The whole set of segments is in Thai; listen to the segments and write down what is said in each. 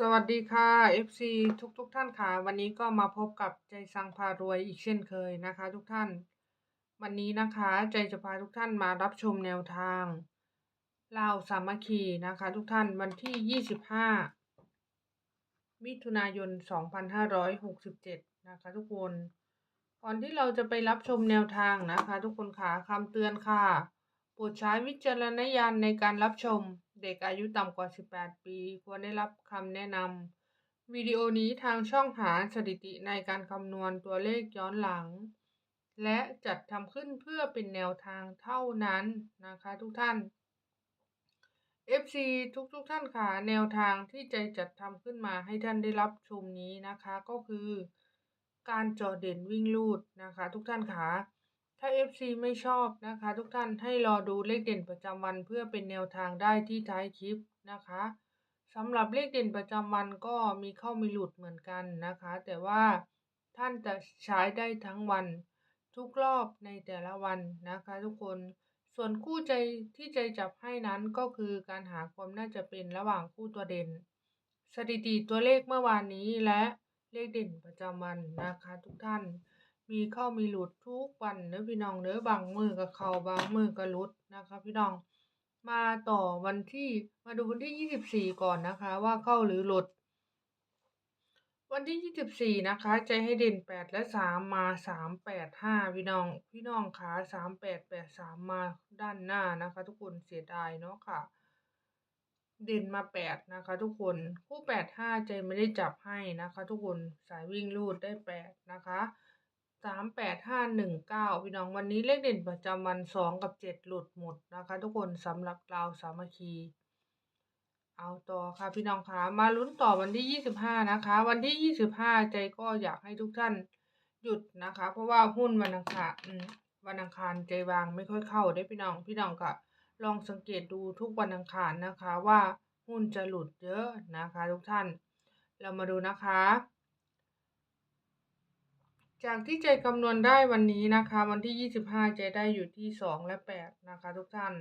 สวัสดีค่ะ FC ทุกทุกท่านค่ะ วันนี้ก็มาพบกับใจสังพารวยอีกเช่นเคยนะคะ ทุกท่าน วันนี้นะคะใจจะพาทุกท่านมารับชมแนวทางลาวสามัคคีนะคะ ทุกท่านวันที่ 25 มิถุนายน 2567 นะคะ ทุกคน ก่อนที่เราจะไปรับชมแนวทางนะคะ ทุกคนค่ะคำเตือนค่ะโปรดใช้วิจารณญาณในการรับชม เด็กอายุต่ำกว่า 18 ปี ควรได้รับคำแนะนำ วิดีโอนี้ทางช่องหาสถิติในการคำนวณตัวเลขย้อนหลัง และจัดทำขึ้นเพื่อเป็นแนวทางเท่านั้นนะคะทุกท่าน FC ทุกทุกๆท่านค่ะแนวทางที่ใจจัดทำขึ้นมาให้ท่านได้รับชมนี้นะคะก็คือ การจอเด่นวิ่งลูดนะคะ ทุกท่านค่ะ ถ้า FC ไม่ชอบนะคะ ทุกท่านให้รอดูเลขเด่นประจำวันเพื่อเป็นแนวทางได้ที่ท้ายคลิปนะคะสำหรับเลขเด่นประจำวันก็มีเข้ามีหลุดเหมือนกันนะคะ แต่ว่าท่านจะใช้ได้ทั้งวัน ทุกรอบในแต่ละวันนะคะ ทุกคนส่วนคู่ใจที่ใจจับให้นั้นก็คือการหาความน่าจะเป็นระหว่างคู่ตัวเด่น สถิติตัวเลขเมื่อวานนี้และเลขเด่นประจำวันนะคะ ทุกท่าน มีเข้ามีหลุดทุกวันเนื้อพี่น้องเนื้อบางมือกับเขาบางมือกับหลุดนะคะพี่น้องมาต่อวันที่มาดูวันที่24ก่อนนะคะ ว่าเข้าหรือหลุด วันที่24นะคะ ใจให้เด่น8และ3มมา3 8 5พี่น้อง พี่น้องขา3 8 8 3มมาด้านหน้านะคะ ทุกคนเสียดายเนาะค่ะ เด่นมา8นะคะ ทุกคนคู่8 5ใจไม่ได้จับให้นะคะ ทุกคนสายวิ่งรูดได้8นะคะ 3 8 5 1 9พี่น้องวันนี้เลขเด่นประจำวัน2กับ7หลุดหมดนะคะ ทุกคนสำหรับเราสามัคคี เอาต่อค่ะพี่น้องคะมาลุ้นต่อวันที่25นะคะ วันที่25ใจก็อยากให้ทุกท่านหยุดนะคะ เพราะว่าหุ้นวันอังคารวันอังคารใจวางไม่ค่อยเข้าได้พี่น้องพี่น้องก็ลองสังเกตดูทุกวันอังคารนะคะว่าหุ้นจะหลุดเยอะนะคะ ทุกท่าน เรามาดูนะคะ จากที่ใจคำนวณได้วันนี้นะคะ วันที่ 25ใจได้อยู่ที่ 2 และ 8 นะคะ ทุกท่าน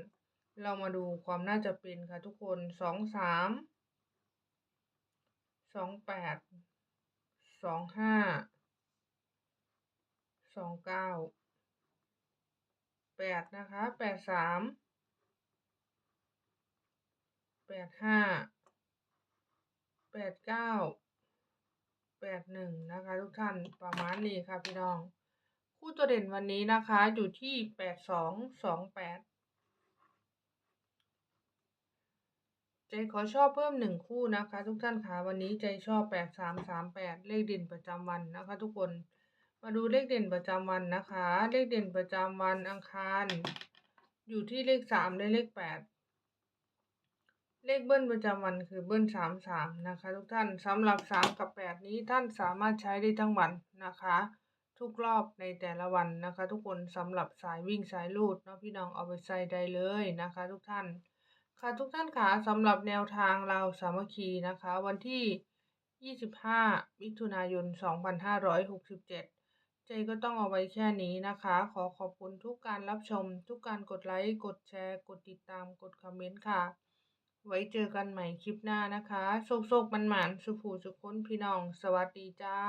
เรามาดูความน่าจะเป็นค่ะทุกคน 2 3 2 8 2 5 2 9 8 นะคะ 8 3 8 5 8 9 8 1นะคะ ทุกท่านประมาณนี้ค่ะพี่น้อง คู่ตัวเด่นวันนี้นะคะอยู่ที่8 2 2 8ใจขอชอบเพิ่มหนึ่งคู่นะคะ ทุกท่านคะวันนี้ใจชอบ8 3 3 8เลขเด่นประจำวันนะคะ ทุกคนมาดูเลขเด่นประจำวันนะคะ เลขเด่นประจำวันอังคาร อยู่ที่เลขสามและเลขแปด เลขเบิ้ลประจำวันคือเบิ้ลสามสามนะคะทุกท่านสำหรับสามกับแปดนี้ท่านสามารถใช้ได้ทั้งวันนะคะ ทุกรอบในแต่ละวันนะคะ ทุกคนสำหรับสายวิ่งสายลูดเนาะพี่น้องเอาไปใส่ได้เลยนะคะ ทุกท่าน ค่ะทุกท่านคะสำหรับแนวทางเราสามัคคีนะคะ วันที่ 25 มิถุนายน 2567ใจก็ต้องเอาไว้แค่นี้นะคะ ขอขอบคุณทุกการรับชม ทุกการกดไลค์ กดแชร์ กดติดตาม กดคอมเมนต์ค่ะ ไว้เจอกันใหม่คลิปหน้านะคะ โชคๆมันหมานสุขูสุขคนพี่น้อง สวัสดีจ้า